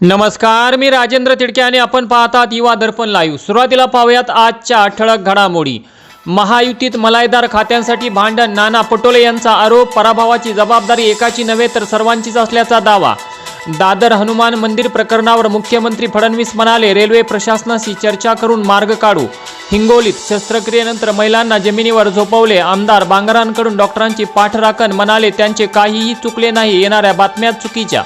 नमस्कार मी राजेंद्र तिडके आणि आपण पाहतात युवा दर्पण लाईव्ह सुरुवातीला पाहूयात आजच्या ठळक घडामोडी. महायुतीत मलाईदार खात्यांसाठी भांडण नाना पटोले यांचा आरोप पराभवाची जबाबदारी एकाची नव्हे तर सर्वांचीच असल्याचा दावा. दादर हनुमान मंदिर प्रकरणावर मुख्यमंत्री फडणवीस म्हणाले रेल्वे प्रशासनाशी चर्चा करून मार्ग काढू. हिंगोलीत शस्त्रक्रियेनंतर महिलांना जमिनीवर झोपवले आमदार बांगरांकडून डॉक्टरांची पाठराखण म्हणाले त्यांचे काहीही चुकले नाही येणाऱ्या बातम्या चुकीच्या.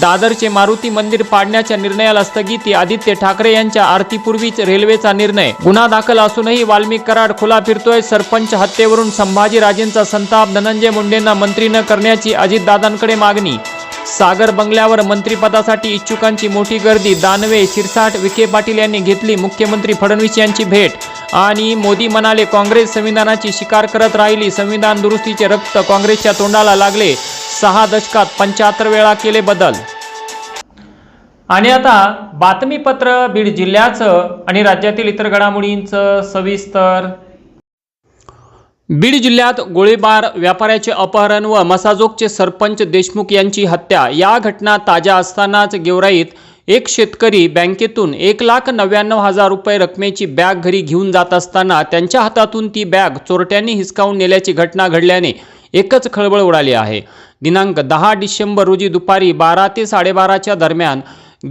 दादरचे मारुती मंदिर पाडण्याच्या निर्णयाला स्थगिती आदित्य ठाकरे यांच्या आरतीपूर्वीच रेल्वेचा निर्णय. गुन्हा दाखल असूनही वाल्मिक कराड खुला फिरतोय सरपंच हत्येवरून संभाजीराजेंचा संताप धनंजय मुंडेंना मंत्री न करण्याची अजितदादांकडे मागणी. सागर बंगल्यावर मंत्रिपदासाठी इच्छुकांची मोठी गर्दी. दानवे शिरसाट विखे पाटील यांनी घेतली मुख्यमंत्री फडणवीस यांची भेट. आणि मोदी म्हणाले काँग्रेस संविधानाची शिकार करत राहिली. संविधान दुरुस्तीचे रक्त काँग्रेसच्या तोंडाला लागले. सहा दशकात पंच्याहत्तर वेळा केले बदल. आणि आता बातमीपत्र बीड जिल्ह्याचं आणि राज्यातील इतर घडामोडींचं सविस्तर बीड जिल्ह्यात गोळीबार व्यापाऱ्याचे अपहरण व मसाजोगचे सरपंच देशमुख यांची हत्या. या घटना ताज्या असतानाच गेवराईत एक शेतकरी बँकेतून एक लाख नव्याण्णव हजार रुपये रकमेची बॅग घरी घेऊन जात असताना त्यांच्या हातातून ती बॅग चोरट्यांनी हिसकावून नेल्याची घटना घडल्याने एकच खळबळ उडाली आहे. दिनांक दहा डिसेंबर रोजी दुपारी बारा ते साडेबाराच्या दरम्यान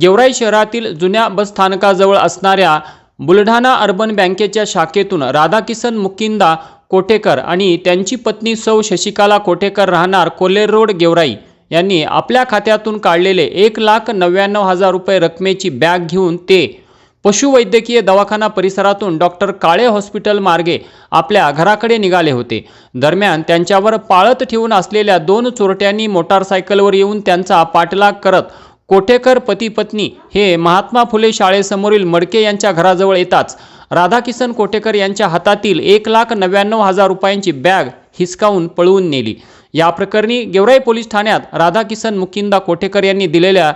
गेवराई शहरातील जुन्या बसस्थानकाजवळ असणाऱ्या बुलढाणा अर्बन बँकेच्या शाखेतून राधाकिसन मुकिंदा कोटेकर आणि त्यांची पत्नी सौ शशिकाला कोटेकर राहणार कोल्हेर रोड गेवराई यांनी आपल्या खात्यातून काढलेले एक लाख नव्याण्णव हजार रुपये रकमेची बॅग घेऊन ते पशुवैद्यकीय दवाखाना परिसरातून डॉक्टर काळे हॉस्पिटल मार्गे आपल्या घराकडे निघाले होते. दरम्यान त्यांच्यावर पाळत ठेवून असलेल्या दोन चोरट्यांनी मोटारसायकलवर येऊन त्यांचा पाठलाग करत कोठेकर पती पत्नी हे महात्मा फुले शाळेसमोरील मडके यांच्या घराजवळ येताच. राधाकिसन कोटेकर यांच्या हातातील एक लाख नव्याण्णव हजार रुपयांची बॅग हिसकावून पळवून नेली. या प्रकरणी गेवराई पोलीस ठाण्यात राधाकिसन मुकिंदा कोटेकर यांनी दिलेल्या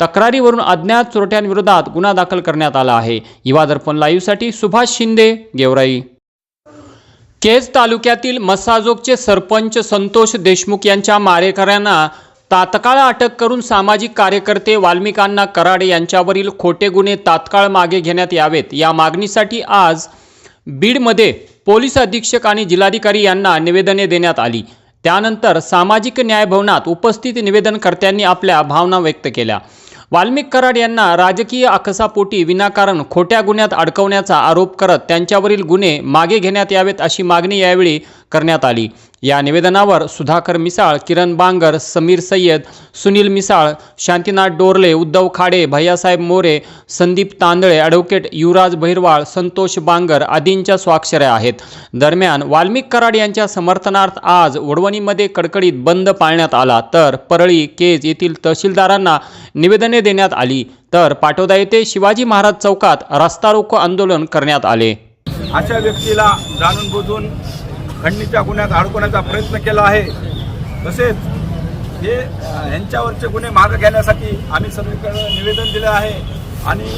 तक्रारीवरून अज्ञात चोरट्यांविरोधात गुन्हा दाखल करण्यात आला आहे. युवा दर्पण लाईव्हसाठी सुभाष शिंदे गेवराई. केज तालुक्यातील मसाजोगचे सरपंच संतोष देशमुख यांच्या मारेकऱ्यांना तात्काळ अटक करून सामाजिक कार्यकर्ते वाल्मिकांना कराड यांच्यावरील खोटे गुन्हे तात्काळ मागे घेण्यात यावेत. या मागणीसाठी आज बीडमध्ये पोलीस अधीक्षक आणि जिल्हाधिकारी यांना निवेदने देण्यात आली. त्यानंतर सामाजिक न्याय भवनात उपस्थित निवेदनकर्त्यांनी आपल्या भावना व्यक्त केल्या. वाल्मिक कराड यांना राजकीय अकसापोटी विनाकारण खोट्या गुन्ह्यात अडकवण्याचा आरोप करत त्यांच्यावरील गुन्हे मागे घेण्यात यावेत अशी मागणी यावेळी करण्यात आली. या निवेदनावर सुधाकर मिसाळ किरण बांगर समीर सय्यद सुनील मिसाळ शांतीनाथ डोरले उद्धव खाडे भैयासाहेब मोरे संदीप तांदळे ॲडव्होकेट युवराज बहिरवाळ संतोष बांगर आदींच्या स्वाक्षऱ्या आहेत. दरम्यान वाल्मिक कराड यांच्या समर्थनार्थ आज वडवणीमध्ये कडकडीत बंद पाळण्यात आला. तर परळी केज येथील तहसीलदारांना निवेदने देण्यात आली. तर पाटोदा येथे शिवाजी महाराज चौकात रस्ता रोको आंदोलन करण्यात आले. अशा व्यक्तीला जाणून बुजून खंडणीच्या गुन्ह्यात अडकवण्याचा प्रयत्न केला आहे. तसेच हे यांच्यावरचे गुन्हे मागे घेण्यासाठी आम्ही सर्वीकडे निवेदन दिलं आहे. आणि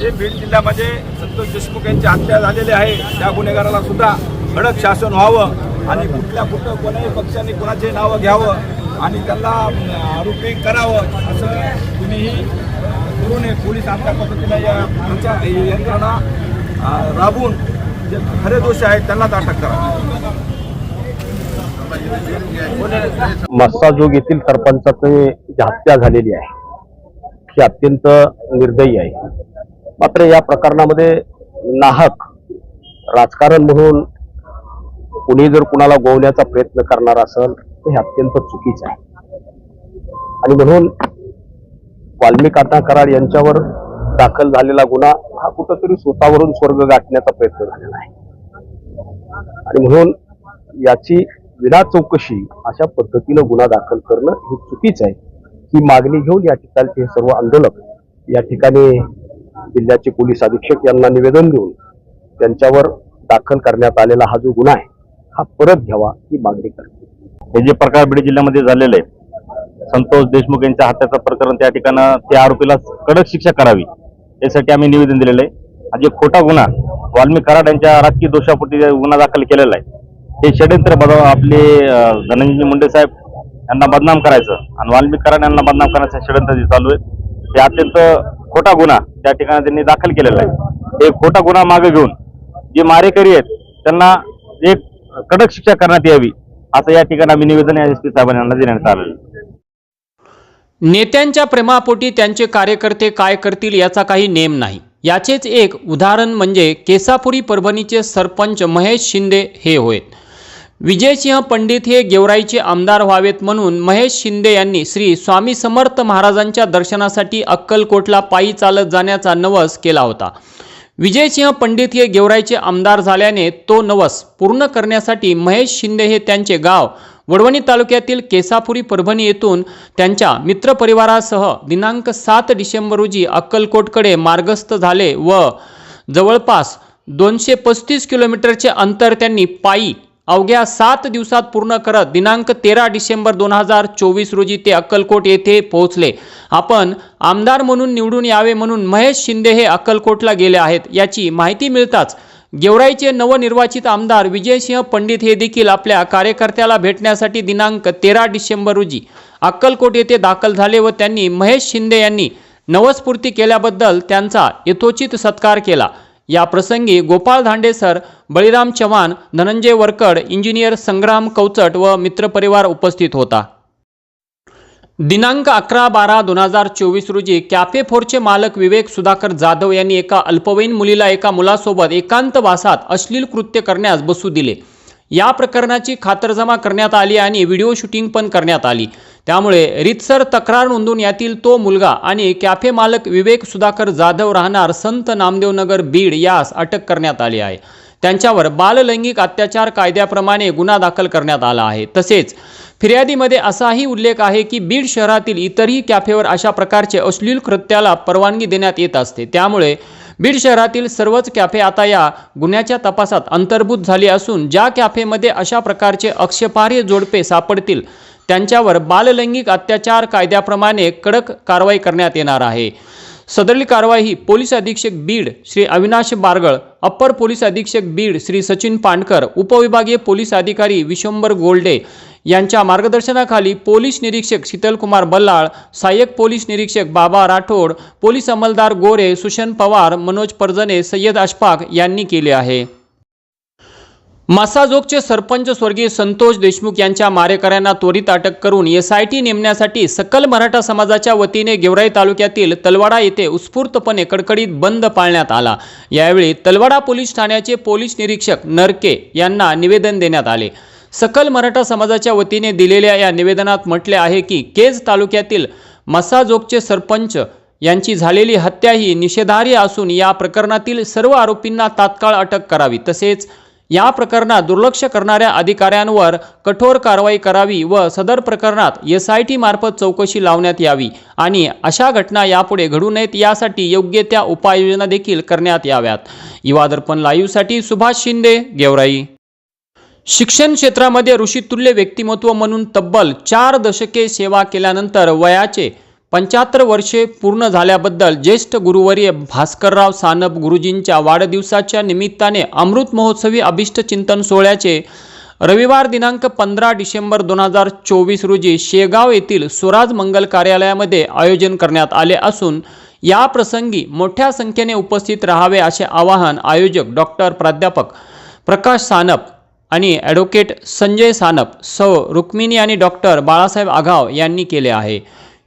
जे बीड जिल्ह्यामध्ये संतोष देशमुख यांची हत्या झालेली आहे त्या गुन्हेगाराला सुद्धा कडक शासन व्हावं आणि कुठल्या कुठं कोणाही पक्षाने कोणाचे नावं घ्यावं आणि त्यांना आरोपी करावं असं कुणीही करू नये पोलीस आपल्या पद्धतीने या आमच्या यंत्रणा राबून राबवून जे खरे दोषी आहेत त्यांनाच अटक करा. मस्साजोग येथील सरपंचाची जी हत्या झालेली आहे ही अत्यंत निर्दयी आहे. मात्र या प्रकरणामध्ये नाहक राजकारण म्हणून कुणी जर कुणाला गोवण्याचा प्रयत्न करणार असेल तर हे अत्यंत चुकीचं आहे. आणि म्हणून वाल्मिकांना कराड यांच्यावर दाखल झालेला गुन्हा हा कुठंतरी स्वतःवरून स्वर्ग गाठण्याचा प्रयत्न झालेला आहे. आणि म्हणून याची विना चौकशी अशा पद्धतीनं गुन्हा दाखल करणं हे चुकीचं आहे. ही मागणी घेऊन या ठिकाणचे हे सर्व आंदोलक या ठिकाणी जिल्ह्याचे पोलीस अधीक्षक यांना निवेदन देऊन त्यांच्यावर दाखल करण्यात आलेला हा जो गुन्हा आहे हा परत घ्यावा ही मागणी करते हे जे प्रकार बीड जिल्ह्यामध्ये झालेले संतोष देशमुख यांच्या हत्याचं प्रकरण त्या ठिकाणं त्या आरोपीला कडक शिक्षा करावी. यासाठी आम्ही निवेदन दिलेलं आहे हा जे खोटा गुन्हा वाल्मी कराड यांच्या राजकीय दोषापोटी गुन्हा दाखल केलेला आहे हे षडयंत्र बजाव आपले धनंजय मुंडे साहेब यांना बदनाम करायचं आणि वाल्मी कराड यांना बदनाम करण्याचं षडयंत्र जे चालू आहे ते अत्यंत खोटा गुन्हा त्या ठिकाणी त्यांनी दाखल केलेला आहे हे खोटा गुन्हा मागे घेऊन जे मारेकरी आहेत त्यांना एक कडक शिक्षा करण्यात यावी असं या ठिकाणी आम्ही निवेदन एस पी साहेबांना देण्यात आलेलं आहे. नेत्यांच्या प्रेमापोटी त्यांचे कार्यकर्ते काय करतील याचा काही नेम नाही. याचेच एक उदाहरण म्हणजे केसापुरी परभणीचे सरपंच महेश शिंदे हे होय. विजयसिंह पंडित हे गेवराईचे आमदार व्हावेत म्हणून महेश शिंदे यांनी श्री स्वामी समर्थ महाराजांच्या दर्शनासाठी अक्कलकोटला पायी चालत जाण्याचा नवस केला होता. विजयसिंह पंडित हे गेवराईचे आमदार झाल्याने तो नवस पूर्ण करण्यासाठी महेश शिंदे हे त्यांचे गाव वडवणी तालुक्यातील केसापुरी परभणी येथून त्यांच्या मित्रपरिवारासह दिनांक सात डिसेंबर रोजी अक्कलकोटकडे मार्गस्थ झाले व जवळपास दोनशे पस्तीस किलोमीटरचे अंतर त्यांनी पायी अवघ्या सात दिवसात पूर्ण करत दिनांक तेरा डिसेंबर दोन हजार चोवीस रोजी ते अक्कलकोट येथे पोहोचले. आपण आमदार म्हणून निवडून यावे म्हणून महेश शिंदे हे अक्कलकोटला गेले आहेत. याची माहिती मिळताच गेवराईचे नवनिर्वाचित आमदार विजयसिंह पंडित हे देखील आपल्या कार्यकर्त्याला भेटण्यासाठी दिनांक तेरा डिसेंबर रोजी अक्कलकोट येथे दाखल झाले व त्यांनी महेश शिंदे यांनी नवस्फूर्ती केल्याबद्दल त्यांचा यथोचित सत्कार केला. या प्रसंगी गोपाळ धांडेसर बळीराम चव्हाण धनंजय वरकड इंजिनियर संग्राम कवचट व मित्रपरिवार उपस्थित होता. दिनांक अकरा बारा दोन हजार चोवीस रोजी कॅफे फोरचे मालक विवेक सुधाकर जाधव यांनी एका अल्पवयीन मुलीला एका मुलासोबत एकांतवासात अश्लील कृत्य करण्यास बसू दिले. या प्रकरणाची खातरजमा करण्यात आली आणि व्हिडिओ शूटिंग पण करण्यात आली. त्यामुळे रितसर तक्रार नोंदून यातील तो मुलगा आणि कॅफे मालक विवेक सुधाकर जाधव राहणार संत नामदेवनगर बीड यास अटक करण्यात आली आहे. त्यांच्यावर बाललैंगिक अत्याचार कायद्याप्रमाणे गुन्हा दाखल करण्यात आला आहे. तसेच फिर्यादीमध्ये असाही उल्लेख आहे की बीड शहरातील इतरही कॅफेवर अशा प्रकारचे अश्लील कृत्याला परवानगी देण्यात येत असते. त्यामुळे बीड शहरातील सर्वच कॅफे आता या गुन्ह्याच्या तपासात अंतर्भूत झाली असून ज्या कॅफेमध्ये अशा प्रकारचे आक्षेपार्ह जोडपे सापडतील त्यांच्यावर बाललैंगिक अत्याचार कायद्याप्रमाणे कडक कारवाई करण्यात येणार आहे. सदरली कारवाई ही पोलीस अधीक्षक बीड श्री अविनाश बारगळ अप्पर पोलीस अधीक्षक बीड श्री सचिन पांडकर उपविभागीय पोलीस अधिकारी विश्वंबर गोल्डे यांच्या मार्गदर्शनाखाली पोलीस निरीक्षक शीतलकुमार बल्लाळ सहाय्यक पोलीस निरीक्षक बाबा राठोड पोलीस अंमलदार गोरे सुशन पवार मनोज परजने सय्यद अशफाक यांनी केले आहे. मसाजोगचे सरपंच स्वर्गीय संतोष देशमुख यांच्या मारेकऱ्यांना त्वरित अटक करून एस आय टी नेमण्यासाठी सकल मराठा समाजाच्या वतीने गेवराई तालुक्यातील तलवाडा येथे उत्स्फूर्तपणे कडकडीत बंद पाळण्यात आला. यावेळी तलवाडा पोलीस ठाण्याचे पोलीस निरीक्षक नरके यांना निवेदन देण्यात आले. सकल मराठा समाजाच्या वतीने दिलेल्या या निवेदनात म्हटले आहे की केज तालुक्यातील मसाजोगचे सरपंच यांची झालेली हत्या ही निषेधार्ह असून या प्रकरणातील सर्व आरोपींना तात्काळ अटक करावी. तसेच या प्रकरणात दुर्लक्ष करणाऱ्या अधिकाऱ्यांवर कठोर कारवाई करावी व सदर प्रकरणात एस आय टी मार्फत चौकशी लावण्यात यावी आणि अशा घटना यापुढे घडू नयेत यासाठी योग्य त्या उपाययोजना देखील करण्यात याव्यात. युवा दर्पण लाईव्हसाठी सुभाष शिंदे गेवराई. शिक्षण क्षेत्रामध्ये ऋषितुल्य व्यक्तिमत्व म्हणून तब्बल चार दशके सेवा केल्यानंतर वयाचे पंच्याहत्तर वर्षे पूर्ण झाल्याबद्दल ज्येष्ठ गुरुवर्य भास्करराव सानप गुरुजींच्या वाढदिवसाच्या निमित्ताने अमृत महोत्सवी अभिष्ट चिंतन सोहळ्याचे रविवार दिनांक पंधरा डिसेंबर दोन हजार चोवीस रोजी शेगाव येथील स्वराज मंगल कार्यालयामध्ये आयोजन करण्यात आले असून या प्रसंगी मोठ्या संख्येने उपस्थित राहावे असे आवाहन आयोजक डॉक्टर प्राध्यापक प्रकाश सानप आणि ॲडव्होकेट संजय सानप सौ रुक्मिणी आणि डॉक्टर बाळासाहेब आघाव यांनी केले आहे.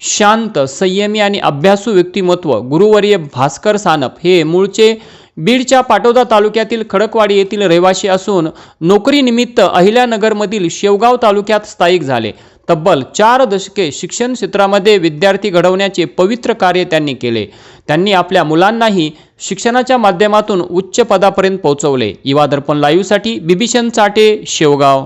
शांत संयमी आणि अभ्यासू व्यक्तिमत्व गुरुवर्य भास्कर सानप हे मूळचे बीडच्या पाटोदा तालुक्यातील खडकवाडी येथील रहिवासी असून नोकरीनिमित्त अहिल्यानगरमधील शेवगाव तालुक्यात स्थायिक झाले. तब्बल चार दशके शिक्षण क्षेत्रामध्ये विद्यार्थी घडवण्याचे पवित्र कार्य त्यांनी केले. त्यांनी आपल्या मुलांनाही शिक्षणाच्या माध्यमातून उच्च पदापर्यंत पोहोचवले. युवा दर्पण लाईव्हसाठी बिभीषण चाटे शेवगाव.